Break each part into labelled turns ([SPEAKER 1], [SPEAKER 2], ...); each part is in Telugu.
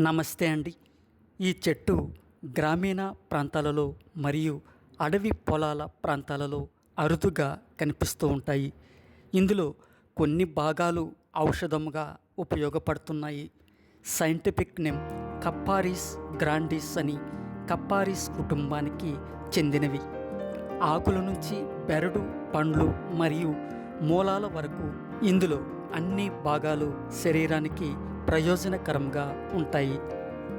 [SPEAKER 1] నమస్తే అండి. ఈ చెట్టు గ్రామీణ ప్రాంతాలలో మరియు అడవి పొలాల ప్రాంతాలలో అరుదుగా కనిపిస్తూ ఉంటాయి. ఇందులో కొన్ని భాగాలు ఔషధముగా ఉపయోగపడుతున్నాయి. సైంటిఫిక్ నేమ్ కప్పారిస్ గ్రాండిస్ అని కప్పారిస్ కుటుంబానికి చెందినవి. ఆకుల నుంచి బెరడు పండ్లు మరియు మూలాల వరకు ఇందులో అన్ని భాగాలు శరీరానికి ప్రయోజనకరంగా ఉంటాయి.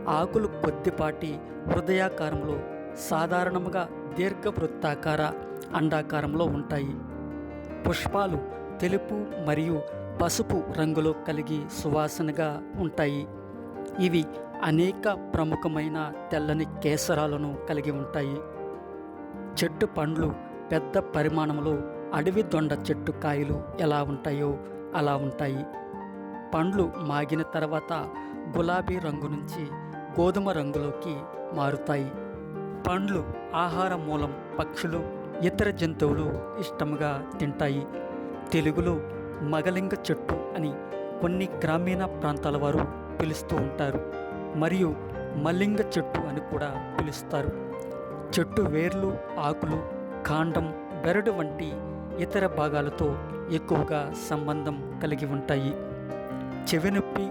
[SPEAKER 1] ఆకులు కొద్దిపాటి హృదయాకారంలో సాధారణంగా దీర్ఘవృత్తాకార అండాకారంలో ఉంటాయి. పుష్పాలు తెలుపు మరియు పసుపు రంగులో కలిగి సువాసనగా ఉంటాయి. ఇవి అనేక ప్రముఖమైన తెల్లని కేసరాలను కలిగి ఉంటాయి. చెట్టు పండ్లు పెద్ద పరిమాణంలో అడవి దొండ చెట్టు కాయలు ఎలా ఉంటాయో అలా ఉంటాయి. పండ్లు మాగిన తర్వాత గులాబీ రంగు నుంచి గోధుమ రంగులోకి మారుతాయి. పండ్లు ఆహార మూలం పక్షులు ఇతర జంతువులు ఇష్టంగా తింటాయి. తెలుగులో మగలింగ చెట్టు అని కొన్ని గ్రామీణ ప్రాంతాల వారు పిలుస్తూ ఉంటారు. మరియు మల్లింగ చెట్టు అని కూడా పిలుస్తారు. చెట్టు వేర్లు ఆకులు కాండం బెరడు వంటి ఇతర భాగాలతో ఎక్కువగా సంబంధం కలిగి ఉంటాయి. చెవినొప్పి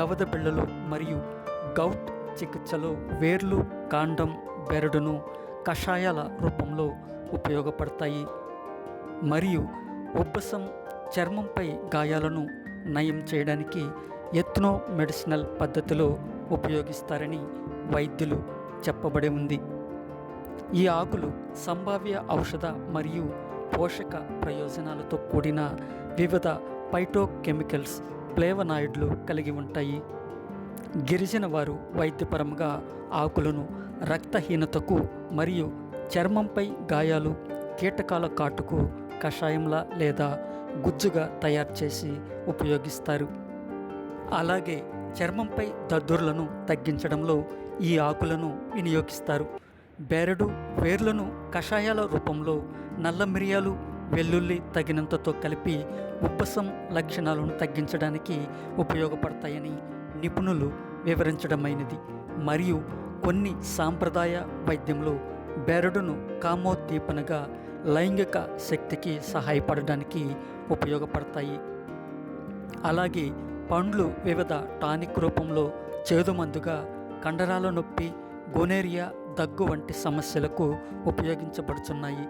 [SPEAKER 1] గవద బిళ్ళలు మరియు గౌట్ చికిత్సలో వేర్లు కాండం బెరడును కషాయాల రూపంలో ఉపయోగపడతాయి. మరియు ఉబ్బసం చర్మంపై గాయాలను నయం చేయడానికి ఎత్నో మెడిసినల్ పద్ధతిలో ఉపయోగిస్తారని వైద్యులు చెప్పబడి ఉంది. ఈ ఆకులు సంభావ్య ఔషధ మరియు పోషక ప్రయోజనాలతో కూడిన వివిధ పైటోకెమికల్స్ ఫ్లేవనాయిడ్లు కలిగి ఉంటాయి. గిరిజన వారు వైద్యపరంగా ఆకులను రక్తహీనతకు మరియు చర్మంపై గాయాలు కీటకాల కాటుకు కషాయంలా లేదా గుజ్జుగా తయారు చేసి ఉపయోగిస్తారు. అలాగే చర్మంపై దద్దుర్లను తగ్గించడంలో ఈ ఆకులను వినియోగిస్తారు. బెరడు వేర్లను కషాయాల రూపంలో నల్ల మిరియాలు వెల్లుల్లి తగినంతతో కలిపి ఉప్పసం లక్షణాలను తగ్గించడానికి ఉపయోగపడతాయని నిపుణులు వివరించడమైనది. మరియు కొన్ని సాంప్రదాయ వైద్యంలో బెరడును కామోద్దీపనగా లైంగిక శక్తికి సహాయపడడానికి ఉపయోగపడతాయి. అలాగే పండ్లు వివిధ టానిక్ రూపంలో చేదుమందుగా కండరాల నొప్పి గోనేరియా దగ్గు వంటి సమస్యలకు ఉపయోగించబడుతున్నాయి